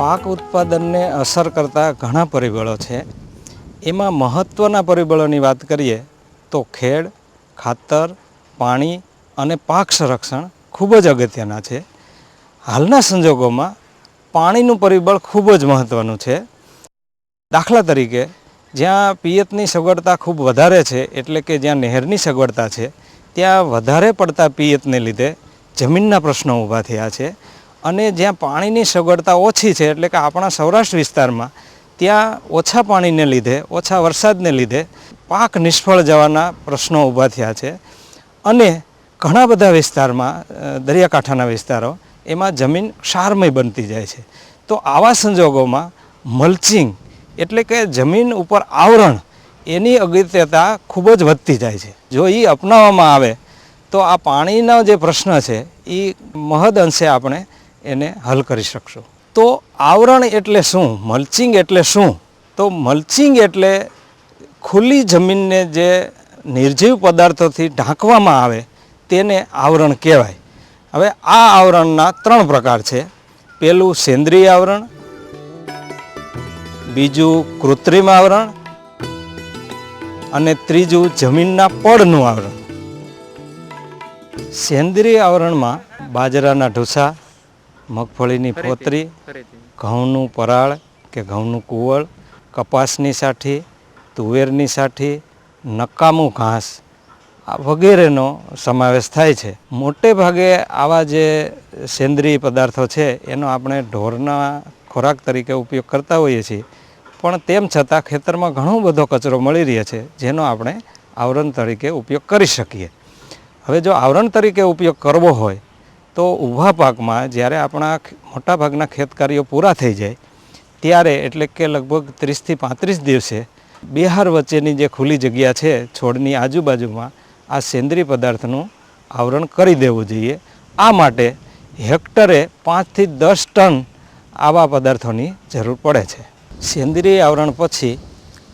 પાક ઉત્પાદનને અસર કરતા ઘણા પરિબળો છે. એમાં મહત્ત્વના પરિબળોની વાત કરીએ તો ખેડ, ખાતર, પાણી અને પાક સંરક્ષણ ખૂબ જ અગત્યના છે. હાલના સંજોગોમાં પાણીનું પરિબળ ખૂબ જ મહત્ત્વનું છે. દાખલા તરીકે, જ્યાં પિયતની સગવડતા ખૂબ વધારે છે, એટલે કે જ્યાં નહેરની સગવડતા છે, ત્યાં વધારે પડતા પિયતને લીધે જમીનના પ્રશ્નો ઊભા થયા છે. અને જ્યાં પાણીની સગવડતા ઓછી છે, એટલે કે આપણા સૌરાષ્ટ્ર વિસ્તારમાં ત્યાં ઓછા પાણીને લીધે, ઓછા વરસાદને લીધે પાક નિષ્ફળ જવાના પ્રશ્નો ઊભા થયા છે. અને ઘણા બધા વિસ્તારમાં દરિયાકાંઠાના વિસ્તારો એમાં જમીન ક્ષારમય બનતી જાય છે. તો આવા સંજોગોમાં મલ્ચિંગ એટલે કે જમીન ઉપર આવરણ એની અગત્યતા ખૂબ જ વધતી જાય છે. જો એ અપનાવવામાં આવે, તો આ પાણીનો જે પ્રશ્ન છે એ મહદ અંશે આપણે એને હલ કરી શકશો. તો આવરણ એટલે શું? મલ્ચિંગ એટલે શું? તો મલ્ચિંગ એટલે ખુલ્લી જમીનને જે નિર્જીવ પદાર્થોથી ઢાંકવામાં આવે તેને આવરણ કહેવાય. હવે આ આવરણના ત્રણ પ્રકાર છે. પહેલું સેન્દ્રિય આવરણ, બીજું કૃત્રિમ આવરણ અને ત્રીજું જમીનના પડનું આવરણ. સેન્દ્રિય આવરણમાં બાજરાના ઢૂસા મગફળીની ફોતરી ઘઉંનું પરાળ કે ઘઉંનું કુવળ કપાસની સાઠી તુવેરની સાઠી નકામું ઘાસ આ વગેરેનો સમાવેશ થાય છે. મોટે ભાગે આવા જે સેન્દ્રિય પદાર્થો છે એનો આપણે ઢોરના ખોરાક તરીકે ઉપયોગ કરતા હોઈએ છીએ. પણ તેમ છતાં ખેતરમાં ઘણો બધો કચરો મળી રહ્યો છે જેનો આપણે આવરણ તરીકે ઉપયોગ કરી શકીએ. હવે જો આવરણ તરીકે ઉપયોગ કરવો હોય તો ઊભા પાકમાં જ્યારે આપણા મોટાભાગના ખેતકાર્યો પૂરા થઈ જાય, ત્યારે એટલે કે લગભગ ત્રીસથી પાંત્રીસ દિવસે બિહાર વચ્ચેની જે ખુલ્લી જગ્યા છે છોડની આજુબાજુમાં આ સેન્દ્રિય પદાર્થનું આવરણ કરી દેવું જોઈએ. આ માટે હેક્ટરે પાંચથી દસ ટન આવા પદાર્થોની જરૂર પડે છે. સેન્દ્રિય આવરણ પછી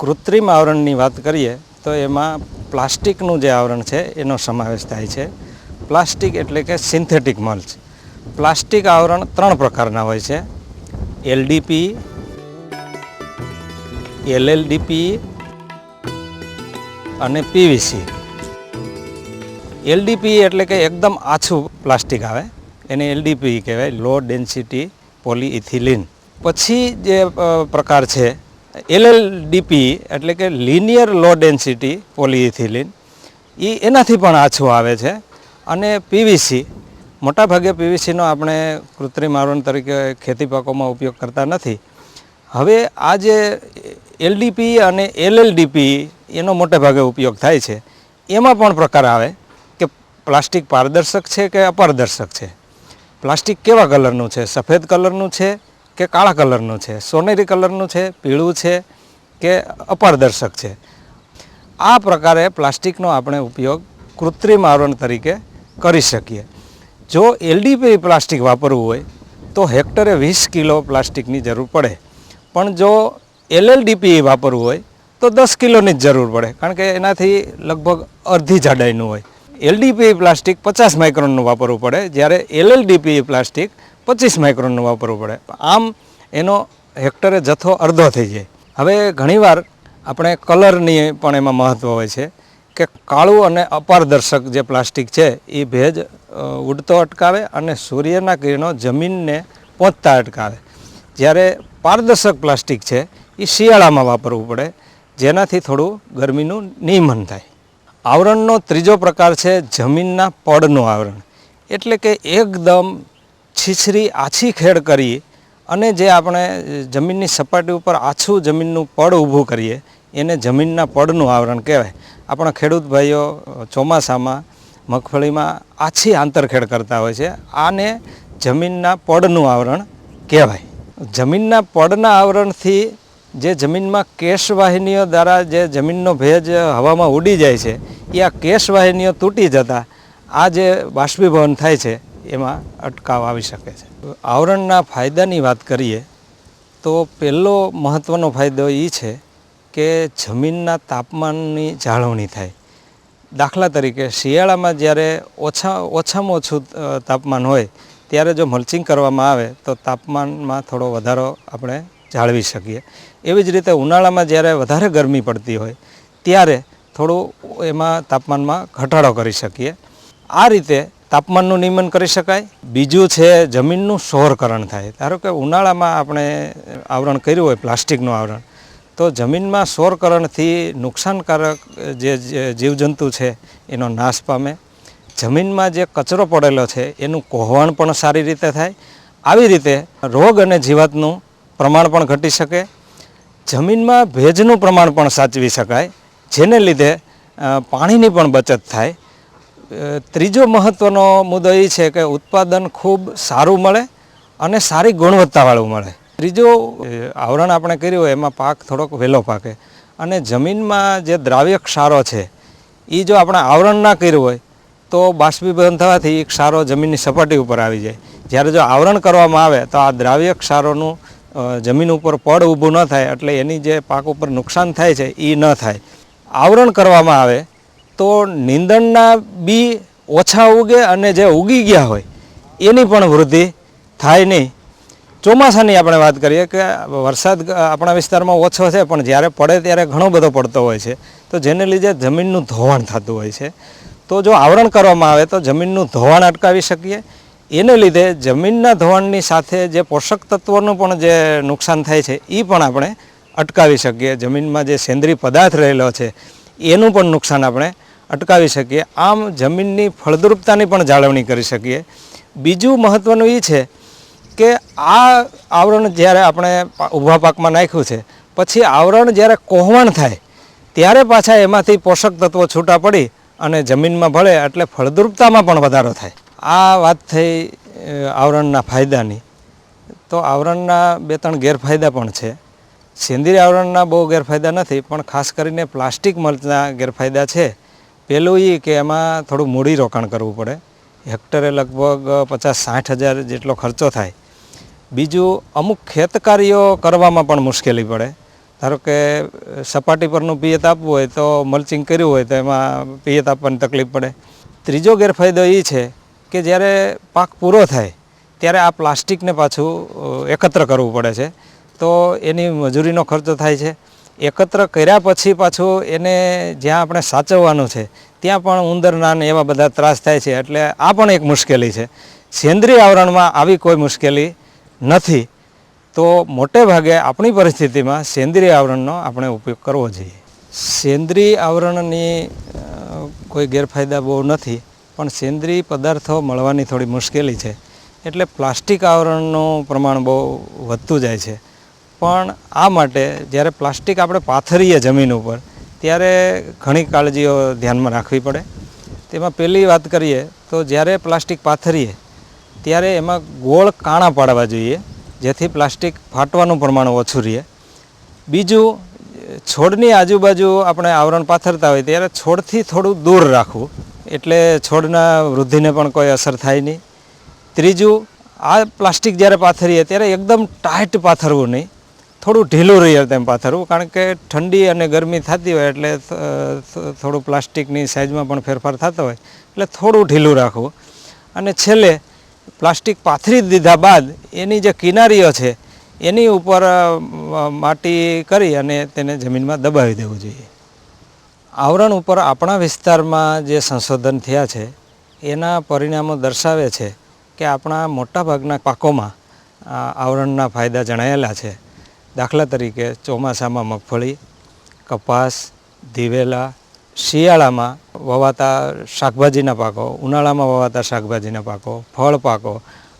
કૃત્રિમ આવરણની વાત કરીએ તો એમાં પ્લાસ્ટિકનું જે આવરણ છે એનો સમાવેશ થાય છે. પ્લાસ્ટિક એટલે કે સિન્થેટિક મલ્ચ પ્લાસ્ટિક આવરણ ત્રણ પ્રકારના હોય છે. એલડીપી એલએલડીપી અને પીવીસી એલડીપી એટલે કે એકદમ આછું પ્લાસ્ટિક આવે. એને એલડીપી કહેવાય લો ડેન્સિટી પોલીઇથિલિન પછી જે પ્રકાર છે એલએલડીપી એટલે કે લિનિયર લો ડેન્સિટી પોલીઇથિલિન એ એનાથી પણ આછું આવે છે. અને પીવીસી, મોટાભાગે પીવીસીનો આપણે કૃત્રિમ આવરણ તરીકે ખેતી પાકોમાં ઉપયોગ કરતા નથી. હવે આ જે એલડીપી અને એલએલડીપી એનો મોટે ભાગે ઉપયોગ થાય છે, એમાં પણ પ્રકાર આવે કે પ્લાસ્ટિક પારદર્શક છે કે અપારદર્શક છે? પ્લાસ્ટિક કેવા કલરનું છે? સફેદ કલરનું છે કે કાળા કલરનું છે? સોનેરી કલરનું છે, પીળું છે કે અપારદર્શક છે? આ પ્રકારે પ્લાસ્ટિકનો આપણે ઉપયોગ કૃત્રિમ આવરણ તરીકે કરી શકીએ. જો એલડીપી પ્લાસ્ટિક વાપરવું હોય, તો હેક્ટરે વીસ કિલો પ્લાસ્ટિકની જરૂર પડે. પણ જો એલએલડીપી વાપરવું હોય, તો દસ કિલોની જ જરૂર પડે, કારણ કે એનાથી લગભગ અડધી જાડાઈનું હોય. એલડીપી પ્લાસ્ટિક પચાસ માઇક્રોનનું વાપરવું પડે, જ્યારે એલએલડીપી પ્લાસ્ટિક પચીસ માઇક્રોનનું વાપરવું પડે. આમ એનો હેક્ટરે જથ્થો અડધો થઈ જાય. હવે ઘણીવાર આપણે કલરની પણ એમાં મહત્ત્વ હોય છે. કે કાળું અને અપારદર્શક જે પ્લાસ્ટિક છે, એ ભેજ ઉડતો અટકાવે અને સૂર્યના કિરણો જમીનને પહોંચતા અટકાવે. જ્યારે પારદર્શક પ્લાસ્ટિક છે, એ શિયાળામાં વાપરવું પડે, જેનાથી થોડું ગરમીનું નિયમન થાય. આવરણનો ત્રીજો પ્રકાર છે, જમીનના પડનું આવરણ. એટલે કે એકદમ છીછરી આછી ખેડ કરી અને જે આપણે જમીનની સપાટી ઉપર આછું જમીનનું પડ ઊભું કરીએ એને જમીનના પડનું આવરણ કહેવાય. આપણા ખેડૂત ભાઈઓ ચોમાસામાં, મગફળીમાં આછી આંતરખેડ કરતા હોય છે. આને જમીનના પડનું આવરણ કહેવાય. જમીનના પડના આવરણથી જે જમીનમાં કેશવાહિનીઓ દ્વારા જે જમીનનો ભેજ હવામાં ઉડી જાય છે, એ આ કેશવાહિનીઓ તૂટી જતાં આ જે બાષ્પીભવન થાય છે, એમાં અટકાવ આવી શકે છે. આવરણના ફાયદાની વાત કરીએ, તો પહેલો મહત્ત્વનો ફાયદો એ છે કે જમીનના તાપમાનની જાળવણી થાય. દાખલા તરીકે શિયાળામાં જ્યારે ઓછા, ઓછામાં ઓછું તાપમાન હોય, ત્યારે જો મલ્ચિંગ કરવામાં આવે, તો તાપમાનમાં થોડો વધારો આપણે જાળવી શકીએ. એવી જ રીતે ઉનાળામાં જ્યારે વધારે ગરમી પડતી હોય, ત્યારે થોડું એમાં તાપમાનમાં ઘટાડો કરી શકીએ. આ રીતે તાપમાનનું નિયમન કરી શકાય. બીજું છે જમીનનું સૌરકરણ થાય. ધારો કે ઉનાળામાં આપણે આવરણ કર્યું હોય, પ્લાસ્ટિકનું આવરણ તો જમીનમાં સૌરકરણથી નુકસાનકારક જે જીવજંતુ છે, એનો નાશ પામે. જમીનમાં જે કચરો પડેલો છે, એનું કોહવાણ પણ સારી રીતે થાય. આવી રીતે રોગ અને જીવાતનું પ્રમાણ પણ ઘટી શકે. જમીનમાં ભેજનું પ્રમાણ પણ સાચવી શકાય, જેને લીધે પાણીની પણ બચત થાય. ત્રીજો મહત્ત્વનો મુદ્દો એ છે કે ઉત્પાદન ખૂબ સારું મળે અને સારી ગુણવત્તાવાળું મળે. ત્રીજો આવરણ આપણે કર્યું હોય, એમાં પાક થોડોક વહેલો પાકે. અને જમીનમાં જે દ્રાવ્ય ક્ષારો છે એ જો આપણે આવરણ ના કર્યું હોય, તો બાષ્પીભવન થવાથી એ ક્ષારો જમીનની સપાટી ઉપર આવી જાય. જ્યારે જો આવરણ કરવામાં આવે, તો આ દ્રાવ્ય ક્ષારોનું જમીન ઉપર પડ ઊભું ન થાય, એટલે એની જે પાક ઉપર નુકસાન થાય છે એ ન થાય. આવરણ કરવામાં આવે, તો નીંદણના બી ઓછા ઉગે અને જે ઉગી ગયા હોય, એની પણ વૃદ્ધિ થાય નહીં. ચોમાસાની આપણે વાત કરીએ કે વરસાદ આપણા વિસ્તારમાં ઓછો છે, પણ જ્યારે પડે ત્યારે ઘણો બધો પડતો હોય છે. તો જેને લીધે જમીનનું ધોવાણ થતું હોય છે. તો જો આવરણ કરવામાં આવે તો જમીનનું ધોવાણ અટકાવી શકીએ. એને લીધે જમીનના ધોવાણની સાથે જે પોષક તત્વોનું પણ જે નુકસાન થાય છે એ પણ આપણે અટકાવી શકીએ. જમીનમાં જે સેન્દ્રીય પદાર્થ રહેલો છે, એનું પણ નુકસાન આપણે અટકાવી શકીએ. આમ જમીનની ફળદ્રુપતાની પણ જાળવણી કરી શકીએ. બીજું મહત્ત્વનું એ છે કે આ આવરણ જ્યારે આપણે ઊભા પાકમાં નાખ્યું છે, પછી આવરણ જ્યારે કોહવણ થાય, ત્યારે પાછા એમાંથી પોષક તત્વો છૂટા પડી અને જમીનમાં ભળે એટલે ફળદ્રુપતામાં પણ વધારો થાય. આ વાત થઈ આવરણના ફાયદાની. તો આવરણના બે ત્રણ ગેરફાયદા પણ છે. સેન્દ્રીય આવરણના બહુ ગેરફાયદા નથી, પણ ખાસ કરીને પ્લાસ્ટિક મલ્ચના ગેરફાયદા છે. પહેલું એ કે એમાં થોડું મૂડી રોકાણ કરવું પડે. હેક્ટરે લગભગ પચાસ સાઠ હજાર જેટલો ખર્ચો થાય. બીજું અમુક ખેતકાર્યો કરવામાં પણ મુશ્કેલી પડે. ધારો કે સપાટી પરનું પિયત આપવું હોય તો મલ્ચિંગ કર્યું હોય તો એમાં પિયત આપવાની તકલીફ પડે. ત્રીજો ગેરફાયદો એ છે કે જ્યારે પાક પૂરો થાય, ત્યારે આ પ્લાસ્ટિકને પાછું એકત્ર કરવું પડે છે. તો એની મજૂરીનો ખર્ચો થાય છે. એકત્ર કર્યા પછી પાછું એને જ્યાં આપણે સાચવવાનું છે, ત્યાં પણ ઉંદરના ને એવા બધા ત્રાસ થાય છે. એટલે આ પણ એક મુશ્કેલી છે. સેન્દ્રીય આવરણમાં આવી કોઈ મુશ્કેલી નથી, તો મોટે ભાગે આપણી પરિસ્થિતિમાં સેન્દ્રીય આવરણનો આપણે ઉપયોગ કરવો જોઈએ. સેન્દ્રીય આવરણની કોઈ ગેરફાયદા બહુ નથી, પણ સેન્દ્રીય પદાર્થો મળવાની થોડી મુશ્કેલી છે. એટલે પ્લાસ્ટિક આવરણનું પ્રમાણ બહુ વધતું જાય છે. પણ આ માટે જ્યારે પ્લાસ્ટિક આપણે પાથરીએ જમીન ઉપર, ત્યારે ઘણી કાળજીઓ ધ્યાનમાં રાખવી પડે. તેમાં પહેલી વાત કરીએ તો જ્યારે પ્લાસ્ટિક પાથરીએ ત્યારે એમાં ગોળ કાણા પાડવા જોઈએ, જેથી પ્લાસ્ટિક ફાટવાનું પ્રમાણ ઓછું રહે. બીજું, છોડની આજુબાજુ આપણે આવરણ પાથરતા હોય ત્યારે છોડથી થોડું દૂર રાખવું, એટલે છોડના વૃદ્ધિને પણ કોઈ અસર થાય નહીં. ત્રીજું, આ પ્લાસ્ટિક જ્યારે પાથરીએ ત્યારે એકદમ ટાઈટ પાથરવું નહીં. થોડું ઢીલું રહીએ તેમ પાથરવું, કારણ કે ઠંડી અને ગરમી થતી હોય એટલે થોડું પ્લાસ્ટિકની સાઇઝમાં પણ ફેરફાર થતો હોય, એટલે થોડું ઢીલું રાખવું. અને છેલ્લે પ્લાસ્ટિક પાથરી દીધા બાદ એની જે કિનારીઓ છે, એની ઉપર માટી કરી અને તેને જમીનમાં દબાવી દેવું જોઈએ. આવરણ ઉપર આપણા વિસ્તારમાં જે સંશોધન થયા છે, એના પરિણામો દર્શાવે છે કે આપણા મોટાભાગના પાકોમાં આવરણના ફાયદા જણાયેલા છે. દાખલા તરીકે ચોમાસામાં મગફળી, કપાસ, દિવેલા શિયાળામાં વવાતા શાકભાજીના પાકો, ઉનાળામાં વવાતા શાકભાજીના પાકો, ફળ પાકો,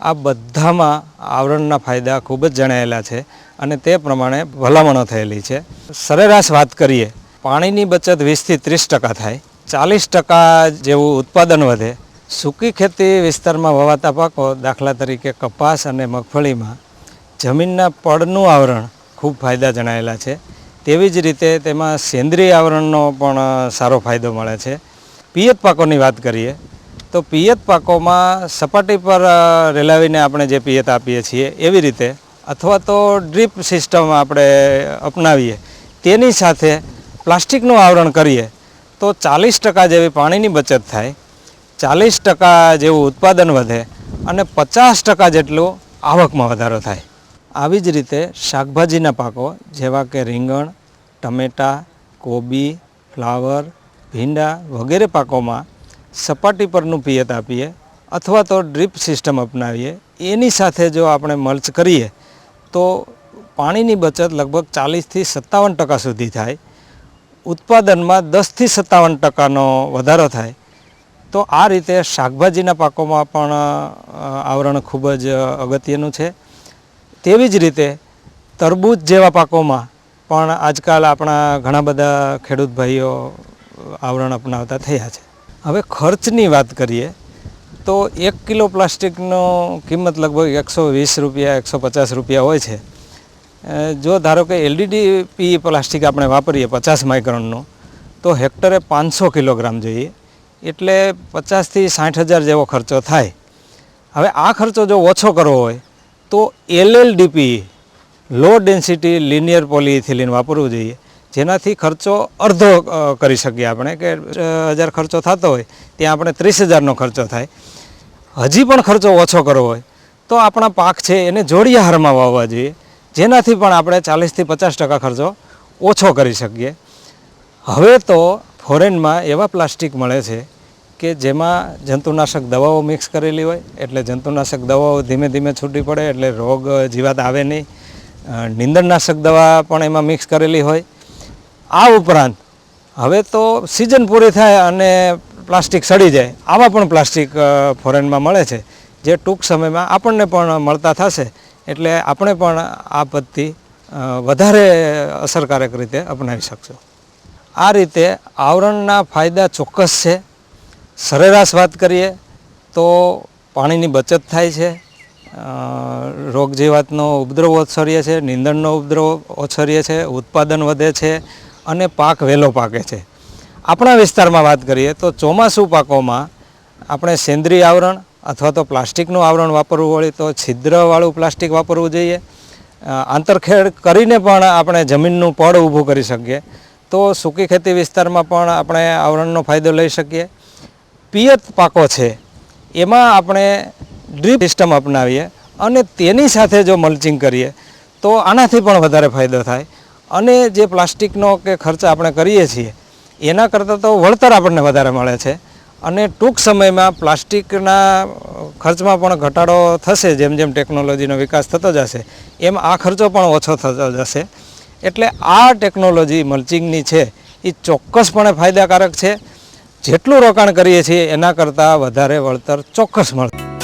આ બધામાં આવરણના ફાયદા ખૂબ જ જણાયેલા છે અને તે પ્રમાણે ભલામણો થયેલી છે. સરેરાશ વાત કરીએ, પાણીની બચત વીસથી ત્રીસ ટકા થાય, ચાલીસ ટકા જેવું ઉત્પાદન વધે, સૂકી ખેતી વિસ્તારમાં વવાતા પાકો દાખલા તરીકે કપાસ અને મગફળીમાં જમીનના પડનું આવરણ ખૂબ ફાયદા જણાયેલા છે. તેવી જ રીતે તેમાં સેન્દ્રીય આવરણનો પણ સારો ફાયદો મળે છે. પિયત પાકોની વાત કરીએ, તો પિયત પાકોમાં સપાટી પર રેલાવીને આપણે જે પિયત આપીએ છીએ, એવી રીતે અથવા તો ડ્રીપ સિસ્ટમ આપણે અપનાવીએ, તેની સાથે પ્લાસ્ટિકનું આવરણ કરીએ, તો ચાલીસ ટકા જેવી પાણીની બચત થાય, ચાલીસ ટકા જેવું ઉત્પાદન વધે અને પચાસ ટકા જેટલું આવકમાં વધારો થાય. આવી જ રીતે શાકભાજીના પાકો જેવા કે રીંગણ, ટમેટાં, કોબી, ફ્લાવર, ભીંડા વગેરે પાકોમાં સપાટી પરનું પિયત આપીએ અથવા તો ડ્રીપ સિસ્ટમ અપનાવીએ. એની સાથે જો આપણે મલ્ચ કરીએ તો પાણીની બચત લગભગ ચાલીસથી સત્તાવન ટકા સુધી થાય. ઉત્પાદનમાં દસથી સત્તાવન ટકાનો વધારો થાય. તો આ રીતે શાકભાજીના પાકોમાં પણ આવરણ ખૂબ જ અગત્યનું છે. તેવી જ રીતે તરબૂચ જેવા પાકોમાં પણ આજકાલ આપણા ઘણા બધા ખેડૂત ભાઈઓ આવરણ અપનાવતા થયા છે. હવે ખર્ચની વાત કરીએ તો એક કિલો પ્લાસ્ટિકનો કિંમત લગભગ એકસો વીસ રૂપિયા, એકસો પચાસ રૂપિયા હોય છે. જો ધારો કે એલડીડી પી પ્લાસ્ટિક આપણે વાપરીએ પચાસ માઇક્રોનનું, તો હેક્ટરે પાંચસો કિલોગ્રામ જોઈએ. એટલે પચાસથી સાઠ હજાર જેવો ખર્ચો થાય. હવે આ ખર્ચો જો ઓછો કરવો હોય તો LLDP low density linear polyethylene વાપરવું જોઈએ, જેનાથી ખર્ચો અડધો કરી શકીએ આપણે કે હજાર ખર્ચો થતો હોય, ત્યાં આપણે ત્રીસ હજારનો ખર્ચો થાય. હજી પણ ખર્ચો ઓછો કરવો હોય, તો આપણા પાક છે એને જોડિયા હારમાં વાવવા જોઈએ, જેનાથી પણ આપણે ચાલીસથી પચાસ ટકા ખર્ચો ઓછો કરી શકીએ. હવે તો ફોરેનમાં એવા પ્લાસ્ટિક મળે છે કે જેમાં જંતુનાશક દવાઓ મિક્સ કરેલી હોય, એટલે જંતુનાશક દવાઓ ધીમે ધીમે છૂટી પડે, એટલે રોગ જીવાત આવે નહીં. નીંદણનાશક દવા પણ એમાં મિક્સ કરેલી હોય. આ ઉપરાંત હવે તો સિઝન પૂરી થાય અને પ્લાસ્ટિક સડી જાય. આવા પણ પ્લાસ્ટિક ફોરેનમાં મળે છે, જે ટૂંક સમયમાં આપણને પણ મળતા થશે. એટલે આપણે પણ આ પદ્ધતિ વધારે અસરકારક રીતે અપનાવી શકશું. આ રીતે આવરણના ફાયદા ચોક્કસ છે. સરેરાશ વાત કરીએ તો પાણીની બચત થાય છે. રોગ જીવાતનો ઉપદ્રવ ઓછરીએ છે, નીંદણનો ઉપદ્રવ ઓછરીએ છે, ઉત્પાદન વધે છે અને પાક વહેલો પાકે છે. આપણા વિસ્તારમાં વાત કરીએ તો ચોમાસું પાકોમાં આપણે સેન્દ્રીય આવરણ અથવા તો પ્લાસ્ટિકનું આવરણ વાપરવું હોય તો છિદ્રવાળું પ્લાસ્ટિક વાપરવું જોઈએ. આંતરખેડ કરીને પણ આપણે જમીનનું પડ ઊભું કરી શકીએ. તો સૂકી ખેતી વિસ્તારમાં પણ આપણે આવરણનો ફાયદો લઈ શકીએ. પિયત પાકો છે, એમાં આપણે ડ્રીપ સિસ્ટમ અપનાવીએ અને તેની સાથે જો મલ્ચિંગ કરીએ, તો આનાથી પણ વધારે ફાયદો થાય. અને જે પ્લાસ્ટિકનો કે ખર્ચ આપણે કરીએ છીએ, એના કરતાં તો વળતર આપણને વધારે મળે છે. અને ટૂંક સમયમાં પ્લાસ્ટિકના ખર્ચમાં પણ ઘટાડો થશે, જેમ જેમ ટેકનોલોજીનો વિકાસ થતો જશે, એમ આ ખર્ચો પણ ઓછો થતો જશે. એટલે આ ટેકનોલોજી મલ્ચિંગની છે, એ ચોક્કસપણે ફાયદાકારક છે. જેટલું રોકાણ કરીએ છીએ એના કરતાં વધારે વળતર ચોક્કસ મળશે.